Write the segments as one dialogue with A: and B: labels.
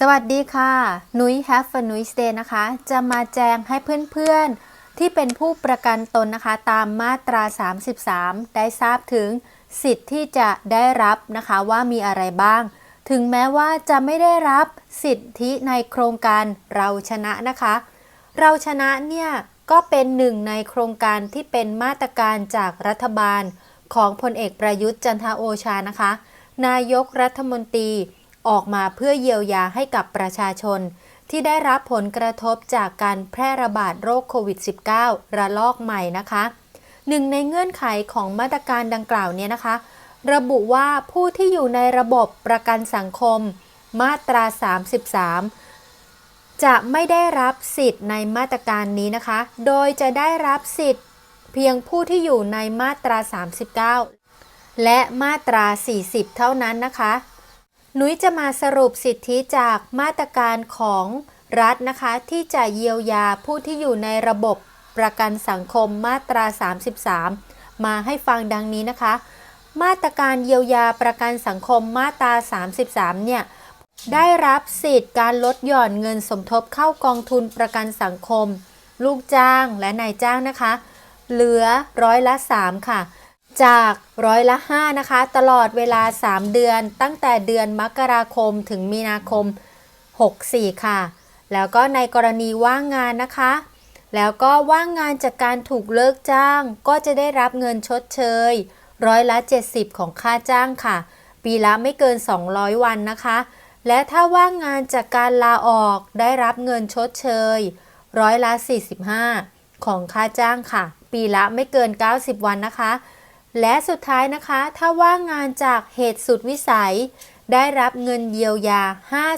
A: สวัสดีค่ะ นุ้ย Have a Nuis Day นะคะ จะมาแจ้งให้เพื่อนๆ ที่เป็นผู้ประกันตนนะคะ ตามมาตรา 33 ได้ทราบถึงสิทธิ์ที่จะได้รับนะคะว่ามีอะไรบ้าง ถึงแม้ว่าจะไม่ได้รับสิทธิในโครงการเราชนะนะคะ เราชนะเนี่ย ก็เป็นหนึ่งในโครงการที่เป็นมาตรการจากรัฐบาลของพลเอกประยุทธ์จันทโอชานะคะ นายกรัฐมนตรี ออกมาเพื่อเยียวยาให้กับประชาชน ที่ได้รับผลกระทบจากการแพร่ระบาดโรคโควิด -19 ระลอกใหม่นะคะหนึ่งในเงื่อนไขของมาตรการดังกล่าวเนี่ยนะคะ ระบุว่าผู้ที่อยู่ในระบบประกันสังคม มาตรา 33 จะไม่ได้รับสิทธิ์ในมาตรการนี้นะคะ โดยจะได้รับสิทธิ์เพียงผู้ที่อยู่ในมาตรา 39 และมาตรา 40 เท่านั้นนะคะ หนุยจะมาสรุปสิทธิจากมาตรการของรัฐนะคะ ที่จะเยียวยาผู้ที่อยู่ในระบบประกันสังคมมาตรา 33 มาให้ฟังดังนี้นะคะ มาตรการเยียวยาประกันสังคมมาตรา 33 เนี่ยได้รับสิทธิ์การลดหย่อนเงินสมทบเข้ากองทุนประกันสังคม ลูกจ้างและนายจ้างนะคะ เหลือร้อยละ 3 ค่ะ จากร้อยละ5นะคะ ตลอดเวลา 3 เดือนตั้งแต่เดือนมกราคมถึงมีนาคม 64 ค่ะ แล้วก็ในกรณีว่างงานนะคะ แล้วก็ว่างงานจากการถูกเลิกจ้าง ก็จะได้รับเงินชดเชย ร้อยละ 70 ของค่าจ้างค่ะ ปีละไม่เกิน 200 วันนะคะ และถ้าว่างงานจากการลาออกได้รับเงินชดเชย ร้อยละ 45 ของค่าจ้างค่ะ ปีละไม่เกิน 90 วันนะคะ และสุดท้ายนะคะ ถ้าว่างงานจากเหตุสุดวิสัย ได้รับเงินเยียวยา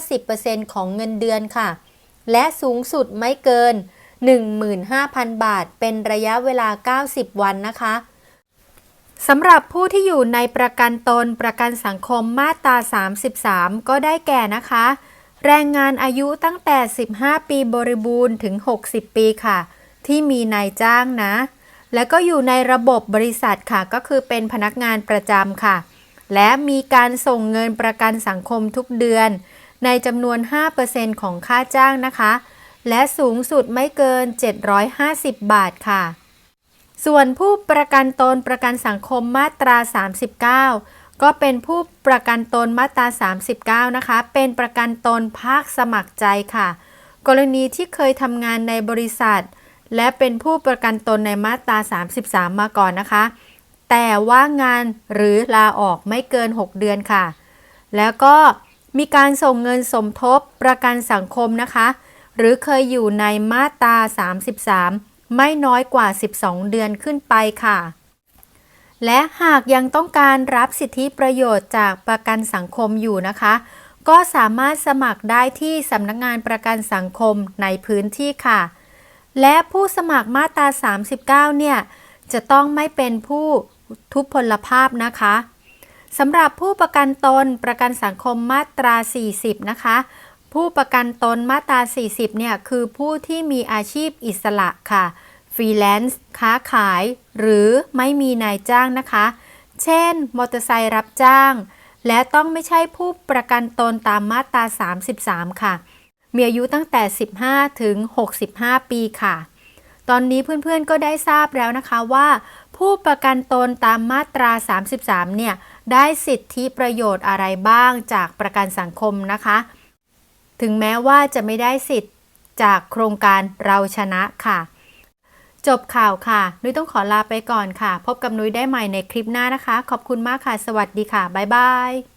A: 50%ของเงินเดือนค่ะ และสูงสุดไม่เกิน 15,000 บาท เป็นระยะเวลา 90 วันนะคะสำหรับผู้ที่อยู่ในประกันตนประกันสังคมมาตรา 33 ก็ได้แก่นะคะ แรงงานอายุตั้งแต่ 15 ปีบริบูรณ์ถึง 60 ปีค่ะ ที่มีนายจ้างนะ แล้วก็อยู่ในระบบบริษัทค่ะ ก็คือเป็นพนักงานประจำค่ะ และมีการส่งเงินประกันสังคมทุกเดือน ในจำนวน 5%ของค่าจ้างนะคะ และสูงสุดไม่เกิน 750 บาทค่ะ ส่วนผู้ประกันตนประกันสังคมมาตรา 39 ก็เป็นผู้ประกันตนมาตรา 39 นะคะ เป็นประกันตนภาคสมัครใจค่ะ กรณีที่เคยทำงานในบริษัท และเป็นผู้ประกันตนในมาตรา 33 มาก่อนนะคะ แต่ว่างงานหรือลาออกไม่เกิน 6 เดือนค่ะ แล้วก็มีการส่งเงินสมทบประกันสังคมนะคะ หรือเคยอยู่ในมาตรา 33 ไม่น้อยกว่า 12 เดือนขึ้นไปค่ะ และหากยังต้องการรับสิทธิประโยชน์จากประกันสังคมอยู่นะคะ ก็สามารถสมัครได้ที่สำนักงานประกันสังคมในพื้นที่ค่ะ และผู้สมัครมาตรา 39 เนี่ย จะต้องไม่เป็นผู้ทุพพลภาพนะคะสำหรับผู้ประกันตนประกันสังคมมาตรา 40 นะคะ ผู้ประกันตนมาตรา 40 เนี่ย คือผู้ที่มีอาชีพอิสระค่ะฟรีแลนซ์ค้าขาย หรือไม่มีนายจ้างนะคะ เช่น มอเตอร์ไซค์รับจ้าง และต้องไม่ใช่ผู้ประกันตนตามมาตรา 33 ค่ะ มีอายุตั้งแต่ 15 ถึง 65 ปีค่ะ ตอนนี้เพื่อนๆก็ได้ทราบแล้วนะคะว่า ผู้ประกันตนตามมาตรา 33 เนี่ย ได้สิทธิประโยชน์อะไรบ้างจากประกันสังคมนะคะ ถึงแม้ว่าจะไม่ได้สิทธิ์จากโครงการเราชนะค่ะ จบข่าวค่ะ นุ้ยต้องขอลาไปก่อนค่ะ พบกับนุ้ยได้ใหม่ในคลิปหน้านะคะ ขอบคุณมากค่ะ สวัสดีค่ะ บ๊ายบาย